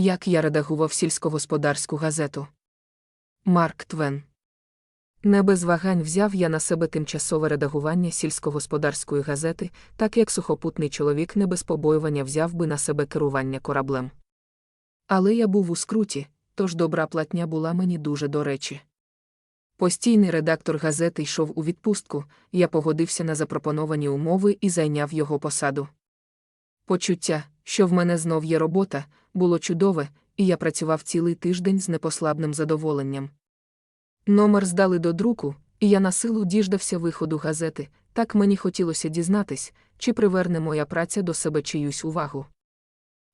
як я редагував сільськогосподарську газету. Марк Твен. Не без вагань взяв я на себе тимчасове редагування сільськогосподарської газети, так як сухопутний чоловік не без побоювання взяв би на себе керування кораблем. Але я був у скруті, тож добра платня була мені дуже до речі. Постійний редактор газети йшов у відпустку, я погодився на запропоновані умови і зайняв його посаду. Почуття, що в мене знов є робота, було чудове, і я працював цілий тиждень з непослабним задоволенням. Номер здали до друку, і я на силу діждався виходу газети, так мені хотілося дізнатись, чи приверне моя праця до себе чиюсь увагу.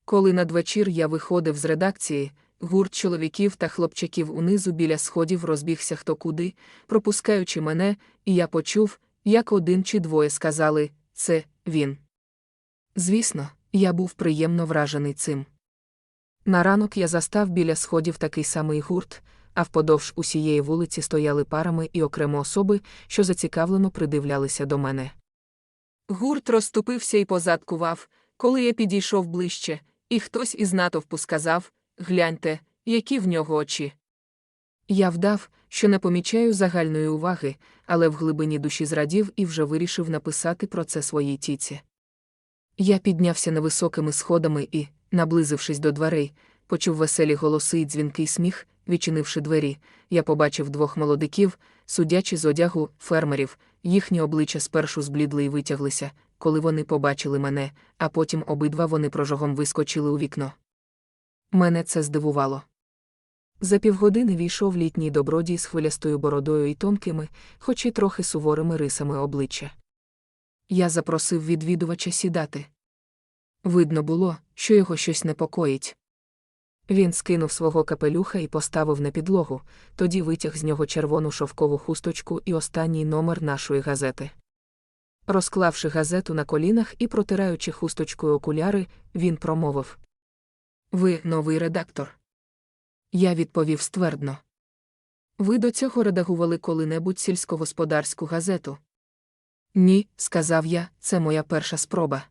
Коли надвечір я виходив з редакції, гурт чоловіків та хлопчаків унизу біля сходів розбігся хто куди, пропускаючи мене, і я почув, як один чи двоє сказали це він. Звісно, я був приємно вражений цим. На ранок я застав біля сходів такий самий гурт, а вподовж усієї вулиці стояли парами і окремо особи, що зацікавлено придивлялися до мене. Гурт розступився і позадкував, коли я підійшов ближче, і хтось із натовпу сказав Гляньте, які в нього очі. Я вдав, що не помічаю загальної уваги, але в глибині душі зрадів і вже вирішив написати про це своїй тіці. Я піднявся невисокими сходами і, наблизившись до дверей, почув веселі голоси і дзвінкий сміх, відчинивши двері, я побачив двох молодиків, судячи з одягу фермерів, їхні обличчя спершу зблідли і витяглися, коли вони побачили мене, а потім обидва вони прожогом вискочили у вікно. Мене це здивувало. За півгодини війшов літній добродій з хвилястою бородою і тонкими, хоч і трохи суворими рисами обличчя. Я запросив відвідувача сідати. Видно було, що його щось непокоїть. Він скинув свого капелюха і поставив на підлогу, тоді витяг з нього червону шовкову хусточку і останній номер нашої газети. Розклавши газету на колінах і протираючи хусточкою окуляри, він промовив Ви новий редактор. Я відповів ствердно. Ви до цього редагували коли-небудь сільськогосподарську газету? Ні, сказав я, це моя перша спроба.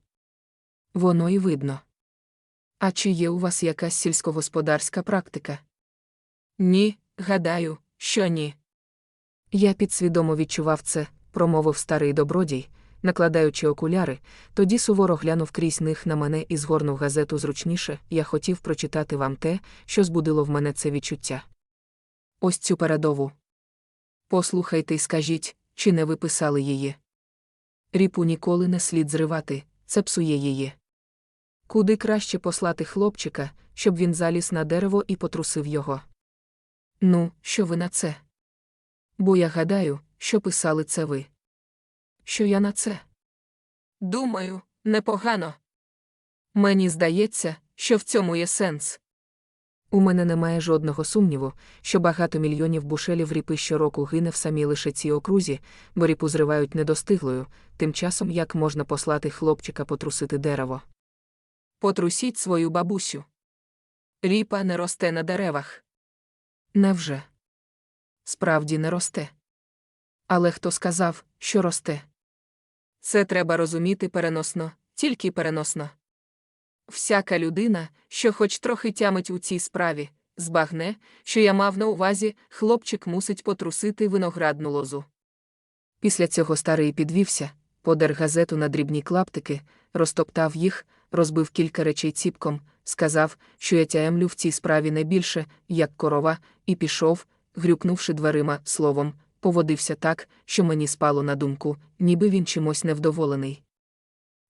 Воно і видно. А чи є у вас якась сільськогосподарська практика? Ні, гадаю, що ні. Я підсвідомо відчував це, промовив старий добродій, накладаючи окуляри, тоді суворо глянув крізь них на мене і згорнув газету зручніше, я хотів прочитати вам те, що збудило в мене це відчуття. Ось цю передову. Послухайте й скажіть, чи не ви писали її. Ріпу ніколи не слід зривати, це псує її. Куди краще послати хлопчика, щоб він заліз на дерево і потрусив його. Ну, що ви на це? Бо я гадаю, що писали це ви. Що я на це? Думаю, непогано. Мені здається, що в цьому є сенс. У мене немає жодного сумніву, що багато мільйонів бушелів ріпи щороку гине в самій лише цій окрузі, бо ріпу зривають недостиглою, тим часом як можна послати хлопчика потрусити дерево. Потрусіть свою бабусю. Ріпа не росте на деревах. Невже? Справді не росте. Але хто сказав, що росте? Це треба розуміти переносно, тільки переносно. Всяка людина, що хоч трохи тямить у цій справі, збагне, що я мав на увазі, хлопчик мусить потрусити виноградну лозу. Після цього старий підвівся, подер газету на дрібні клаптики, розтоптав їх, розбив кілька речей ціпком, сказав, що я тямлю в цій справі не більше, як корова, і пішов, грюкнувши дверима, словом, поводився так, що мені спало на думку, ніби він чимось невдоволений.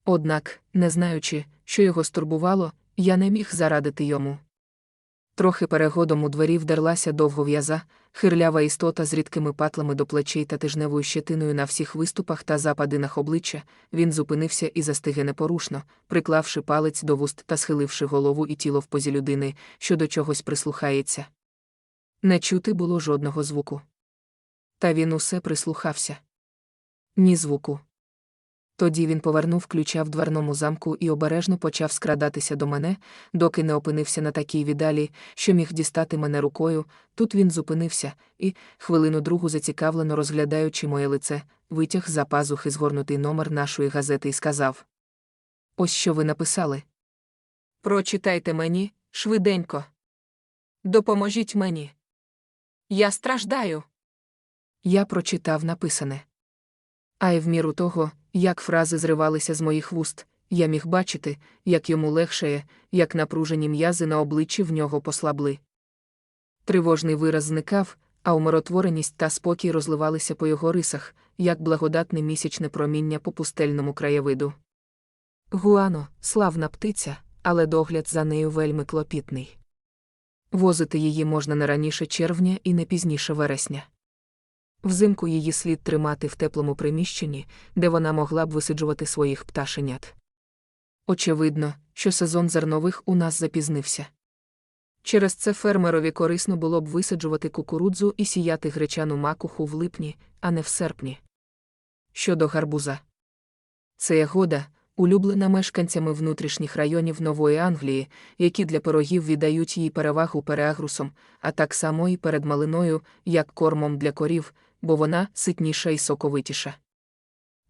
Однак, не знаючи, що його стурбувало, я не міг зарадити йому. Трохи перегодом у двері вдерлася довгов'яза, хирлява істота з рідкими патлами до плечей та тижневою щетиною на всіх виступах та западинах обличчя, він зупинився і застиге непорушно, приклавши палець до вуст та схиливши голову і тіло в позі людини, що до чогось прислухається. Не чути було жодного звуку. Та він усе прислухався. Ні звуку. Тоді він повернув ключа в дверному замку і обережно почав скрадатися до мене, доки не опинився на такій віддалі, що міг дістати мене рукою. Тут він зупинився і, хвилину другу зацікавлено розглядаючи моє лице, витяг за пазухи згорнутий номер нашої газети і сказав: Ось що ви написали. Прочитайте мені, швиденько. Допоможіть мені. Я страждаю. Я прочитав написане. А й в міру того, як фрази зривалися з моїх вуст, я міг бачити, як йому легшає, як напружені м'язи на обличчі в нього послабли. Тривожний вираз зникав, а умиротвореність та спокій розливалися по його рисах, як благодатне місячне проміння по пустельному краєвиду. Гуано, славна птиця, але догляд за нею вельми клопітний. Возити її можна не раніше червня і не пізніше вересня. Взимку її слід тримати в теплому приміщенні, де вона могла б висиджувати своїх пташенят. Очевидно, що сезон зернових у нас запізнився. Через це фермерові корисно було б висаджувати кукурудзу і сіяти гречану макуху в липні, а не в серпні. Щодо гарбуза, це ягода, улюблена мешканцями внутрішніх районів Нової Англії, які для пирогів віддають їй перевагу переагрусом, а так само і перед малиною, як кормом для корів, бо вона ситніша і соковитіша.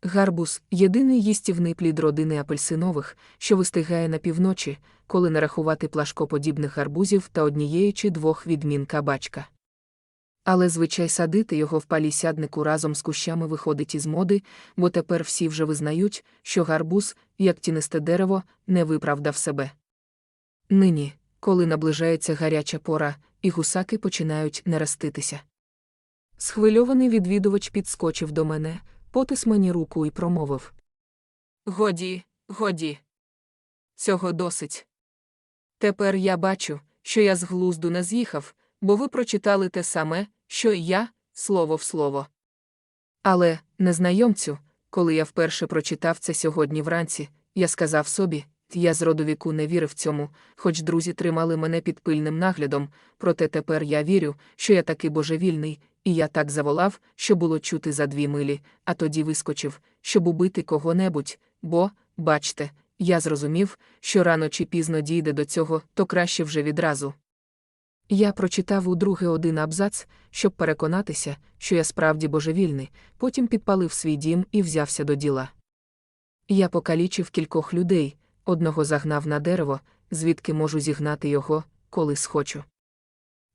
Гарбуз єдиний їстівний плід родини апельсинових, що вистигає на півночі, коли нарахувати плашкоподібних гарбузів та однієї чи двох відмін кабачка. Але звичай садити його в палісяднику разом з кущами виходить із моди, бо тепер всі вже визнають, що гарбуз, як тінисте дерево, не виправдав себе. Нині, коли наближається гаряча пора, і гусаки починають нераститися. Схвильований відвідувач підскочив до мене, потис мені руку і промовив. Годі, годі. Цього досить. Тепер я бачу, що я з глузду не з'їхав, бо ви прочитали те саме, що й я, слово в слово. Але, незнайомцю, коли я вперше прочитав це сьогодні вранці, я сказав собі, я з роду не вірив цьому, хоч друзі тримали мене під пильним наглядом, проте тепер я вірю, що я таки божевільний, і я так заволав, що було чути за дві милі, а тоді вискочив, щоб убити кого-небудь, бо, бачте, я зрозумів, що рано чи пізно дійде до цього, то краще вже відразу. Я прочитав удруге один абзац, щоб переконатися, що я справді божевільний, потім підпалив свій дім і взявся до діла. Я покалічив кількох людей, одного загнав на дерево, звідки можу зігнати його, коли схочу.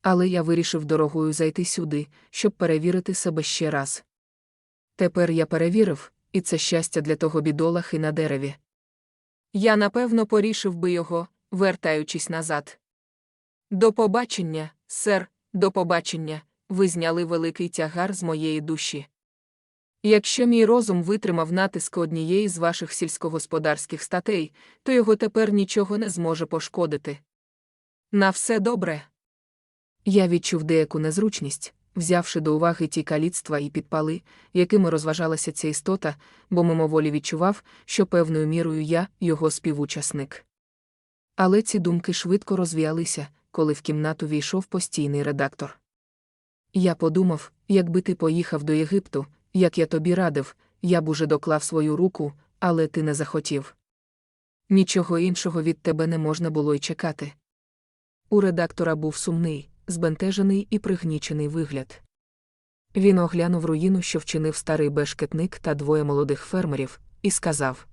Але я вирішив дорогою зайти сюди, щоб перевірити себе ще раз. Тепер я перевірив, і це щастя для того бідолахи на дереві. Я напевно порішив би його, вертаючись назад. До побачення, сер, до побачення, ви зняли великий тягар з моєї душі. Якщо мій розум витримав натиск однієї з ваших сільськогосподарських статей, то його тепер нічого не зможе пошкодити. На все добре. Я відчув деяку незручність, взявши до уваги ті каліцтва і підпали, якими розважалася ця істота, бо мимоволі відчував, що певною мірою я його співучасник. Але ці думки швидко розвіялися, коли в кімнату війшов постійний редактор. Я подумав, якби ти поїхав до Єгипту, як я тобі радив, я б уже доклав свою руку, але ти не захотів. Нічого іншого від тебе не можна було й чекати. У редактора був сумний, збентежений і пригнічений вигляд. Він оглянув руїну, що вчинив старий бешкетник та двоє молодих фермерів, і сказав: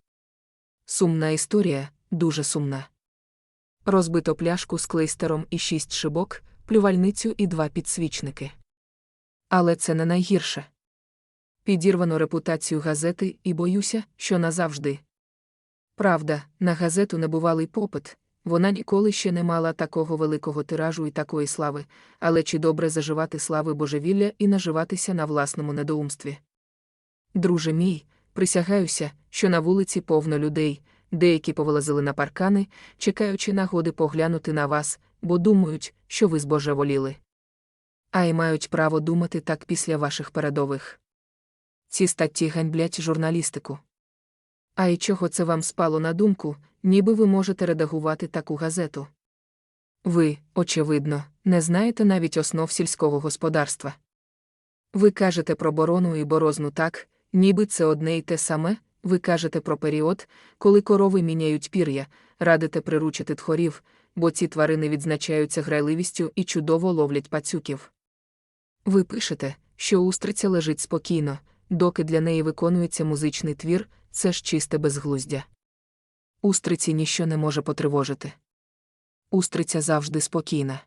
Сумна історія, дуже сумна. Розбито пляшку з клейстером і шість шибок, плювальницю і два підсвічники. Але це не найгірше. Підірвано репутацію газети і боюся, що назавжди. Правда, на газету небувалий попит, вона ніколи ще не мала такого великого тиражу і такої слави, але чи добре заживати слави божевілля і наживатися на власному недоумстві? Друже мій, присягаюся, що на вулиці повно людей, деякі повилазили на паркани, чекаючи нагоди поглянути на вас, бо думають, що ви збожеволіли. А й мають право думати так після ваших передових. Ці статті ганьблять журналістику. А й чого це вам спало на думку, ніби ви можете редагувати таку газету? Ви, очевидно, не знаєте навіть основ сільського господарства. Ви кажете про борону і борозну так, ніби це одне й те саме, ви кажете про період, коли корови міняють пір'я, радите приручити тхорів, бо ці тварини відзначаються грайливістю і чудово ловлять пацюків. Ви пишете, що устриця лежить спокійно, доки для неї виконується музичний твір, це ж чисте безглуздя. Устриці ніщо не може потривожити. Устриця завжди спокійна.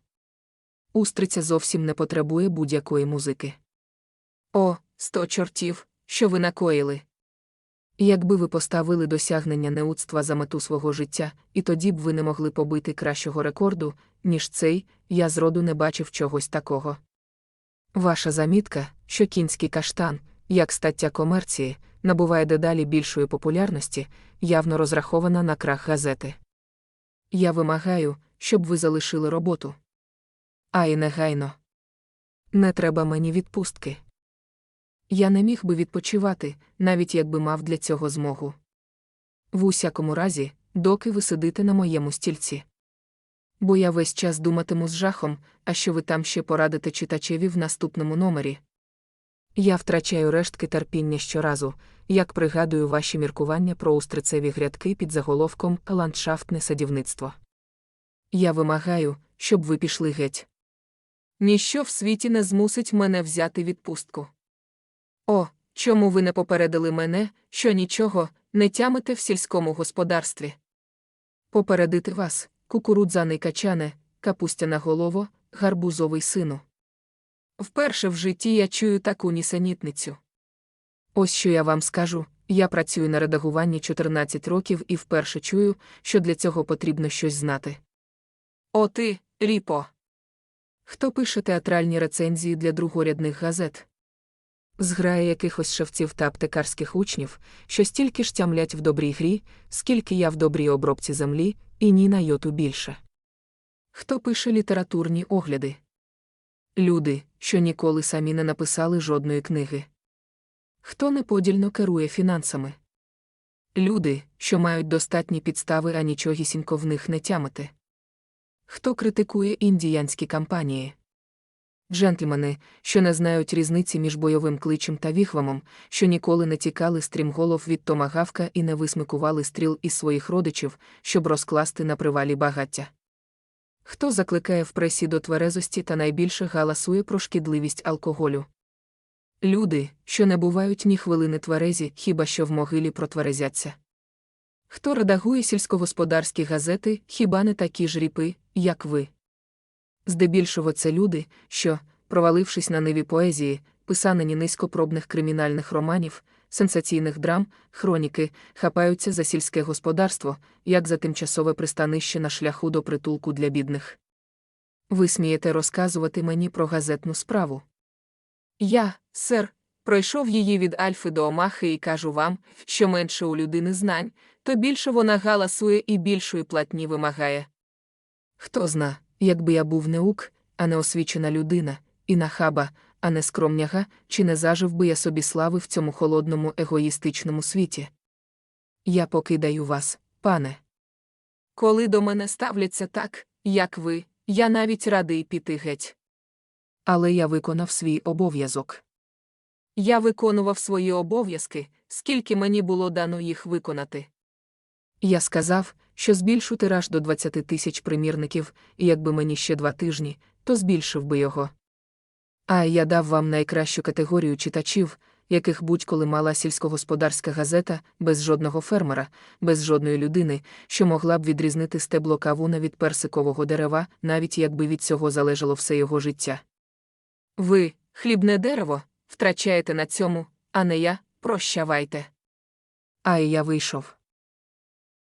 Устриця зовсім не потребує будь-якої музики. О, сто чортів, що ви накоїли. Якби ви поставили досягнення неудства за мету свого життя, і тоді б ви не могли побити кращого рекорду, ніж цей, я зроду не бачив чогось такого. Ваша замітка, що кінський каштан, як стаття комерції, набуває дедалі більшої популярності, явно розрахована на крах газети. Я вимагаю, щоб ви залишили роботу. А і негайно. Не треба мені відпустки. Я не міг би відпочивати, навіть якби мав для цього змогу. В усякому разі, доки ви сидите на моєму стільці. Бо я весь час думатиму з жахом, а що ви там ще порадите читачеві в наступному номері. Я втрачаю рештки терпіння щоразу, як пригадую ваші міркування про устрицеві грядки під заголовком Ландшафтне садівництво. Я вимагаю, щоб ви пішли геть. Ніщо в світі не змусить мене взяти відпустку. О, чому ви не попередили мене, що нічого не тямите в сільському господарстві? Попередити вас, кукурудзаний качане, капустяна голово, гарбузовий сину. Вперше в житті я чую таку нісенітницю. Ось що я вам скажу я працюю на редагуванні 14 років і вперше чую, що для цього потрібно щось знати. О ти, Ріпо. Хто пише театральні рецензії для другорядних газет? Зграє якихось шевців та аптекарських учнів, що стільки ж тямлять в добрій грі, скільки я в добрій обробці землі, і ні на йоту більше. Хто пише літературні огляди? Люди, що ніколи самі не написали жодної книги. Хто неподільно керує фінансами? Люди, що мають достатні підстави, а нічогісінько в них не тямити. Хто критикує індіянські кампанії? Джентльмени, що не знають різниці між бойовим кличем та віхвамом, що ніколи не тікали стрімголов від томагавка і не висмикували стріл із своїх родичів, щоб розкласти на привалі багаття. Хто закликає в пресі до тверезості та найбільше галасує про шкідливість алкоголю? Люди, що не бувають ні хвилини тверезі, хіба що в могилі протверезяться. Хто редагує сільськогосподарські газети, хіба не такі ж ріпи, як ви? Здебільшого це люди, що, провалившись на ниві поезії, писанині низькопробних кримінальних романів, сенсаційних драм, хроніки, хапаються за сільське господарство, як за тимчасове пристанище на шляху до притулку для бідних. Ви смієте розказувати мені про газетну справу? Я, сер, пройшов її від Альфи до Омахи і кажу вам, що менше у людини знань, то більше вона галасує і більшої платні вимагає. Хто зна, якби я був неук, а не освічена людина, і нахаба, а не скромняга, чи не зажив би я собі слави в цьому холодному егоїстичному світі. Я покидаю вас, пане. Коли до мене ставляться так, як ви, я навіть радий піти геть. Але я виконав свій обов'язок. Я виконував свої обов'язки, скільки мені було дано їх виконати. Я сказав, що збільшу тираж до 20 тисяч примірників, і якби мені ще два тижні, то збільшив би його. А я дав вам найкращу категорію читачів, яких будь-коли мала сільськогосподарська газета, без жодного фермера, без жодної людини, що могла б відрізнити стебло кавуна від персикового дерева, навіть якби від цього залежало все його життя. Ви, хлібне дерево, втрачаєте на цьому, а не я, прощавайте. А і я вийшов.